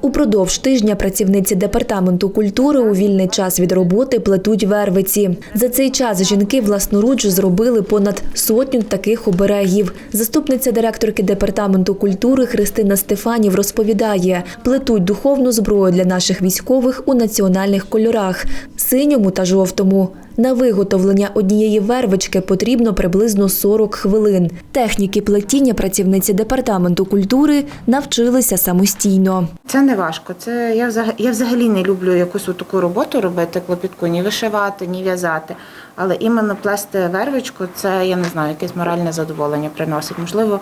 Упродовж тижня працівниці департаменту культури у вільний час від роботи плетуть вервиці. За цей час жінки власноруч зробили понад сотню таких оберегів. Заступниця директорки департаменту культури Христина Стефанів розповідає, плетуть духовну зброю для наших військових у національних кольорах синьому та жовтому. На виготовлення однієї вервички потрібно приблизно 40 хвилин. Техніки плетіння працівниці департаменту культури навчилися самостійно. Це не важко. Це я взагалі, я взагалі не люблю якусь таку роботу робити, клопітку, ні вишивати, ні в'язати. Але іменно плести вервичку, це я не знаю, якесь моральне задоволення приносить. Можливо,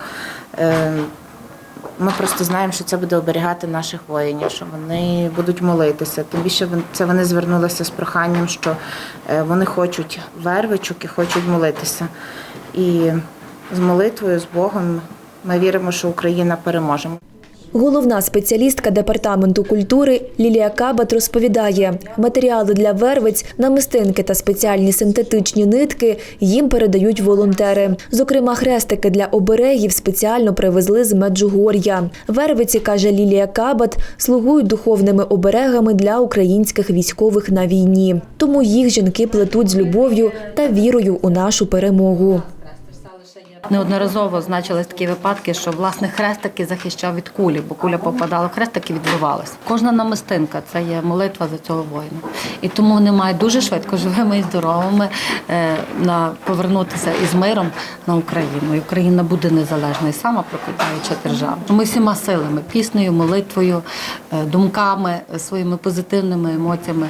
е, ми просто знаємо, що це буде оберігати наших воїнів, що вони будуть молитися. Тим більше це вони звернулися з проханням, що е, вони хочуть вервичок і хочуть молитися. І з молитвою, з Богом ми віримо, що Україна переможе. Головна спеціалістка департаменту культури Лілія Кабат розповідає, матеріали для вервиць, намистинки та спеціальні синтетичні нитки їм передають волонтери. Зокрема, хрестики для оберегів спеціально привезли з Меджугор'я. Вервиці, каже Лілія Кабат, слугують духовними оберегами для українських військових на війні. Тому їх жінки плетуть з любов'ю та вірою у нашу перемогу. Неодноразово значились такі випадки, що власне хрестики захищав від кулі, бо куля попадала в хрестик і відбивалась. Кожна намистинка це є молитва за цього воїна. І тому вони мають дуже швидко живими і здоровими е, на повернутися із миром на Україну. І Україна буде незалежна і сама проквітаюча держава. Ми всіма силами, піснею, молитвою, е, думками, своїми позитивними емоціями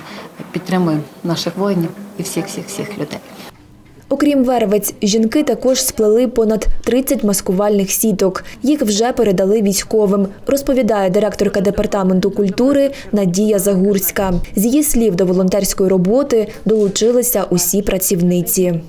підтримуємо наших воїнів і всіх всіх всіх людей. Окрім вервець, жінки також сплели понад 30 маскувальних сіток. Їх вже передали військовим, розповідає директорка департаменту культури Надія Загурська. З її слів до волонтерської роботи долучилися усі працівниці.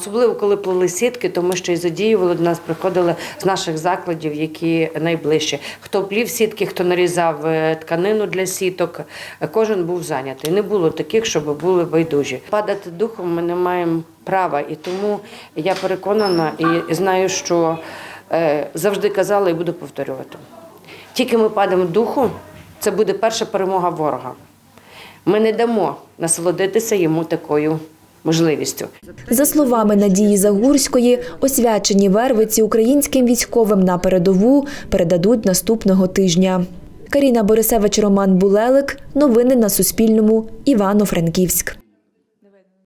Особливо коли плели сітки, тому що і задіювали до нас, приходили з наших закладів, які найближче. Хто плів сітки, хто нарізав е, тканину для сіток, е, кожен був зайнятий. Не було таких, щоб були байдужі. Падати духом ми не маємо права, і тому я переконана і знаю, що е, завжди казала і буду повторювати. Тільки ми падаємо духом, це буде перша перемога ворога. Ми не дамо насолодитися йому такою можливістю. За словами Надії Загурської, освячені вервиці українським військовим на передову передадуть наступного тижня. Каріна Борисевич, Роман Булелик. Новини на Суспільному. Івано-Франківськ.